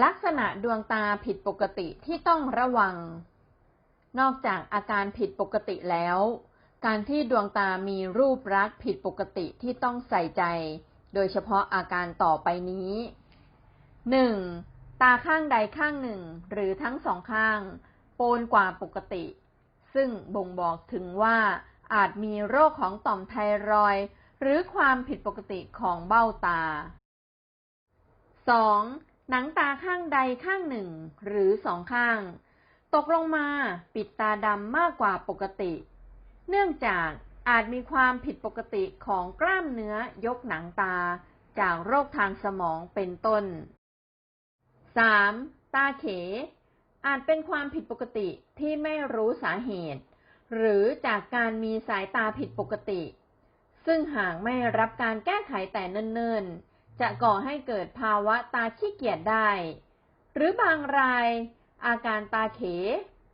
ลักษณะดวงตาผิดปกติที่ต้องระวัง นอกจากอาการผิดปกติแล้ว การที่ดวงตามีรูปลักษ์ผิดปกติที่ต้องใส่ใจ โดยเฉพาะอาการต่อไปนี้ 1. ตาข้างใดข้างหนึ่งหรือทั้งสองข้างโปนกว่าปกติ ซึ่งบ่งบอกถึงว่าอาจมีโรคของต่อมไทรอยหรือความผิดปกติของเบ้าตา 2. หนังตาข้างใดข้างหนึ่งหรือสองข้าง ตกลงมาปิดตาดำมากกว่าปกติ เนื่องจากอาจมีความผิดปกติของกล้ามเนื้อยกหนังตาจากโรคทางสมองเป็นต้น 3. ตาเข อาจเป็นความผิดปกติที่ไม่รู้สาเหตุ หรือจากการมีสายตาผิดปกติ ซึ่งหากไม่รับการแก้ไขแต่เนิ่นๆ จะก่อให้เกิดภาวะตาขี้เกียจได้ หรือบางรายอาการตาเข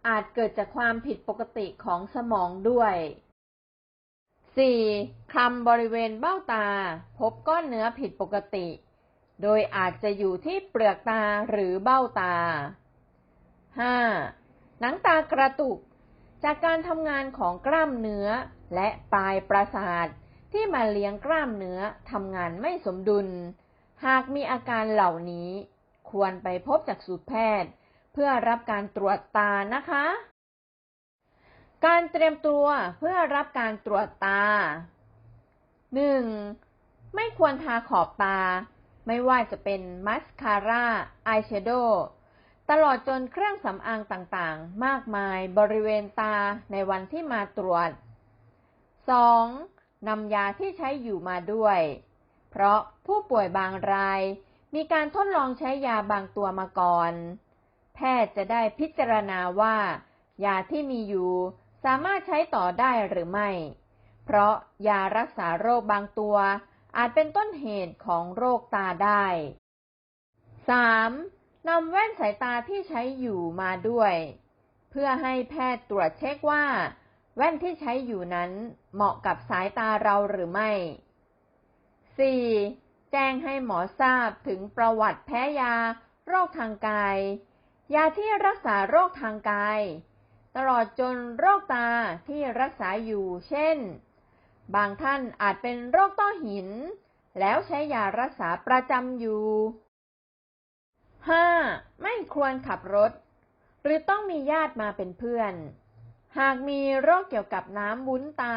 อาจเกิดจากความผิดปกติของสมองด้วย 4. คลำบริเวณเบ้าตา พบก้อนเนื้อผิดปกติ โดยอาจจะอยู่ที่เปลือกตาหรือเบ้าตา 5. หนังตากระตุก จากการทำงานของกล้ามเนื้อและปลายประสาท ที่มาเลี้ยงกล้ามเนื้อทำงานไม่สมดุล หากมีอาการเหล่านี้ ควรไปพบจักษุแพทย์ เพื่อรับการตรวจตานะคะ การเตรียมตัวเพื่อรับการตรวจตา 1. ไม่ควรทาขอบตา ไม่ว่าจะเป็นมัสคาร่าอายแชโดว์ตลอดจนเครื่องสำอางต่างๆ มากมายบริเวณตาในวันที่มาตรวจ 2. นำยาที่ใช้อยู่มาด้วย เพราะผู้ป่วยบางรายมีการทดลองใช้ยาบางตัวมาก่อน แพทย์จะได้พิจารณาว่า ยาที่มีอยู่สามารถใช้ต่อได้หรือไม่ เพราะยารักษาโรคบางตัว อาจเป็นต้นเหตุของโรคตาได้ 3. นำแว่นสายตาที่ใช้อยู่มาด้วย เพื่อให้แพทย์ตรวจเช็คว่า แว่นที่ใช้อยู่นั้นเหมาะกับสายตาเราหรือไม่ 4. แจ้งให้หมอทราบถึงประวัติแพ้ยา โรคทางกาย ยาที่รักษาโรคทางกาย ตลอดจนโรคตาที่รักษาอยู่ เช่น บางท่านอาจเป็นโรคต้อหิน แล้วใช้ยารักษาประจำอยู่ 5. ไม่ควรขับรถ หรือต้องมีญาติมาเป็นเพื่อน หากมีโรคเกี่ยวกับน้ำวุ้นตา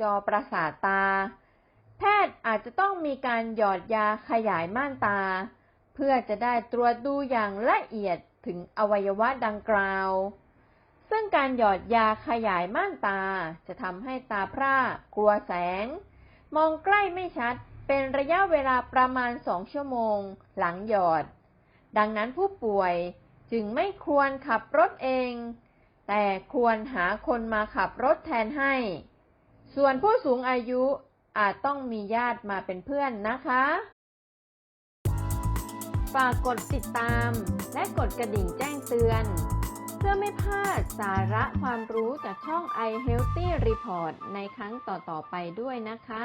จอประสาทตา แพทย์อาจจะต้องมีการหยอดยาขยายม่านตา เพื่อจะได้ตรวจดูอย่างละเอียดถึงอวัยวะดังกล่าว ซึ่งการหยอดยาขยายม่านตาจะทำให้ตาพร่ากลัวแสง มองใกล้ไม่ชัดเป็นระยะเวลาประมาณสองชั่วโมงหลังหยอด ดังนั้นผู้ป่วยจึงไม่ควรขับรถเอง แต่ควรหาคนมาขับรถแทนให้ ส่วนผู้สูงอายุอาจต้องมีญาติมาเป็นเพื่อนนะคะ ฝากกดติดตามและกดกระดิ่งแจ้งเตือน เพื่อไม่พลาดสาระความรู้จากช่อง i Healthy Report ในครั้งต่อ ๆ ไปด้วยนะคะ